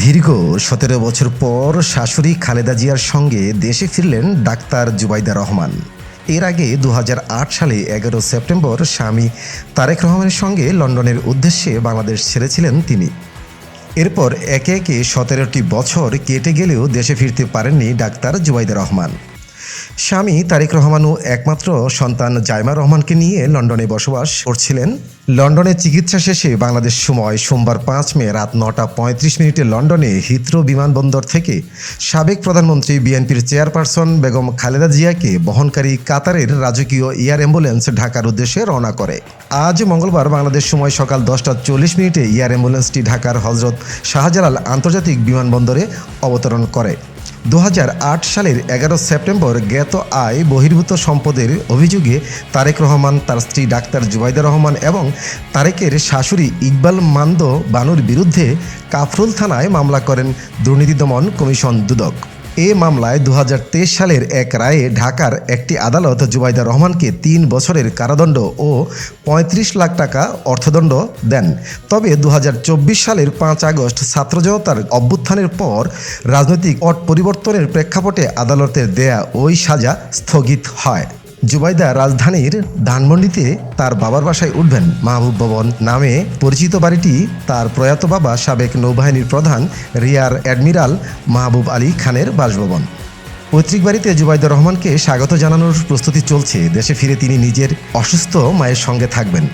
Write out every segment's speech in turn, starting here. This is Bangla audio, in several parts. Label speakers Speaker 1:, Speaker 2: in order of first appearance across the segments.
Speaker 1: দীর্ঘ সতেরো বছর পর শাশুড়ি খালেদা জিয়ার সঙ্গে দেশে ফিরলেন ডাক্তার জুবাইদা রহমান। এর আগে দু হাজার আট সালে এগারো সেপ্টেম্বর স্বামী তারেক রহমানের সঙ্গে লন্ডনের উদ্দেশ্যে বাংলাদেশ ছেড়েছিলেন তিনি। এরপর একে একে সতেরোটি বছর কেটে গেলেও দেশে ফিরতে পারেননি ডাক্তার জুবাইদা রহমান। স্বামী তারেক রহমান ও একমাত্র সন্তান জাইমা রহমানকে নিয়ে লন্ডনে বসবাস করছিলেন। লন্ডনে চিকিৎসা শেষে বাংলাদেশ সময় সোমবার পাঁচ মে রাত নটা পঁয়ত্রিশ মিনিটে লন্ডনে হিথ্রো বিমানবন্দর থেকে সাবেক প্রধানমন্ত্রী বিএনপির চেয়ারপারসন বেগম খালেদা জিয়াকে বহনকারী কাতারের রাজকীয় এয়ার অ্যাম্বুলেন্স ঢাকার উদ্দেশ্যে রওনা করে। আজ মঙ্গলবার বাংলাদেশ সময় সকাল দশটা চল্লিশ মিনিটে এয়ার অ্যাম্বুলেন্সটি ঢাকার হজরত শাহজালাল আন্তর্জাতিক বিমানবন্দরে অবতরণ করে। দু হাজার আট সালের এগারো সেপ্টেম্বর জ্ঞাত আয় বহির্ভূত সম্পদের অভিযোগে তারেক রহমান, তার স্ত্রী ডাক্তার জুবাইদা রহমান এবং তারেকের শাশুড়ি ইকবাল মান্দ বানুর বিরুদ্ধে কাফরুল থানায় মামলা করেন দুর্নীতি দমন কমিশন দুদক। এ মামলায় দু হাজার তেইশ সালের এক রায়ে ঢাকার একটি আদালত জুবাইদা রহমানকে তিন বছরের কারাদণ্ড ও ৩৫ লাখ টাকা অর্থদণ্ড দেন। তবে দু হাজার চব্বিশ সালের পাঁচ আগস্ট ছাত্র জনতার অভ্যুত্থানের পর রাজনৈতিক অট পরিবর্তনের প্রেক্ষাপটে আদালতের দেয়া ওই সাজা স্থগিত হয়। জুবাইদা রাজধানীর ধানমন্ডিতে তার বাবার বাসায় উঠবেন মাহবুব ভবন নামে পরিচিত বাড়িটি তার প্রয়াত বাবা সাবেক নৌবাহিনীর প্রধান রিয়ার অ্যাডমিরাল মাহবুব আলী খানের বাসভবন। পৈতৃক বাড়িতে জুবাইদা রহমানকে স্বাগত জানানোর প্রস্তুতি চলছে। দেশে ফিরে তিনি নিজের অসুস্থ মায়ের সঙ্গে থাকবেন।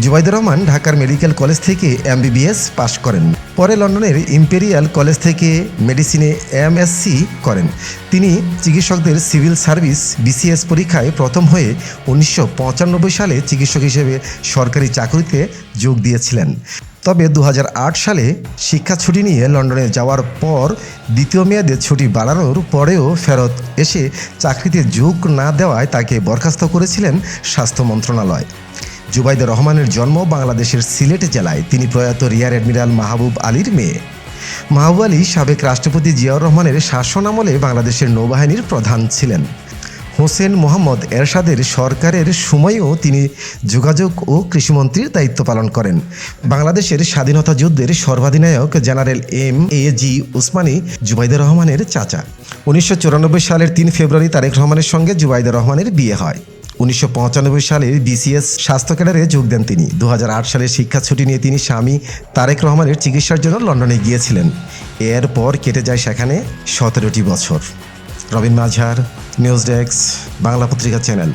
Speaker 1: জুবাইদুর রহমান ঢাকার মেডিকেল কলেজ থেকে এমবিবিএস পাশ করেন। পরে লন্ডনের ইম্পেরিয়াল কলেজ থেকে মেডিসিনে এমএসসি করেন। তিনি চিকিৎসকদের সিভিল সার্ভিস, বিসিএস পরীক্ষায় প্রথম হয়ে উনিশশো পঁচানব্বই সালে চিকিৎসক হিসেবে সরকারি চাকরিতে যোগ দিয়েছিলেন। তবে দু হাজার আট সালে শিক্ষা ছুটি নিয়ে লন্ডনে যাওয়ার পর দ্বিতীয় মেয়াদে ছুটি বাড়ানোর পরেও ফেরত এসে চাকরিতে যোগ না দেওয়ায় তাকে বরখাস্ত করেছিলেন স্বাস্থ্য মন্ত্রণালয়। জুবাইদা রহমানের জন্ম বাংলাদেশের সিলেট জেলায়। তিনি প্রয়াত রিয়ার অ্যাডমিরাল মাহবুব আলীর মেয়ে। মাহবুব আলী সাবেক রাষ্ট্রপতি জিয়াউর রহমানের শাসনামলে বাংলাদেশের নৌবাহিনীর প্রধান ছিলেন। হোসেন মোহাম্মদ এরশাদের সরকারের সময়েও তিনি যোগাযোগ ও কৃষিমন্ত্রীর দায়িত্ব পালন করেন। বাংলাদেশের স্বাধীনতা যুদ্ধের সর্বাধিনায়ক general M A G Osmani Jubaida রহমানের চাচা। উনিশশো চুরানব্বই সালের তিন ফেব্রুয়ারি তারেক রহমানের সঙ্গে জুবাইদা রহমানের বিয়ে হয়। উনিশশো সালের বিসিএস স্বাস্থ্য ক্যাডারে যোগ দেন তিনি। দু সালে শিক্ষা ছুটি নিয়ে তিনি স্বামী তারেক রহমানের চিকিৎসার জন্য লন্ডনে গিয়েছিলেন। এরপর কেটে যায় সেখানে সতেরোটি বছর। Robin Majhar, news desk, Bangla Patrika channel.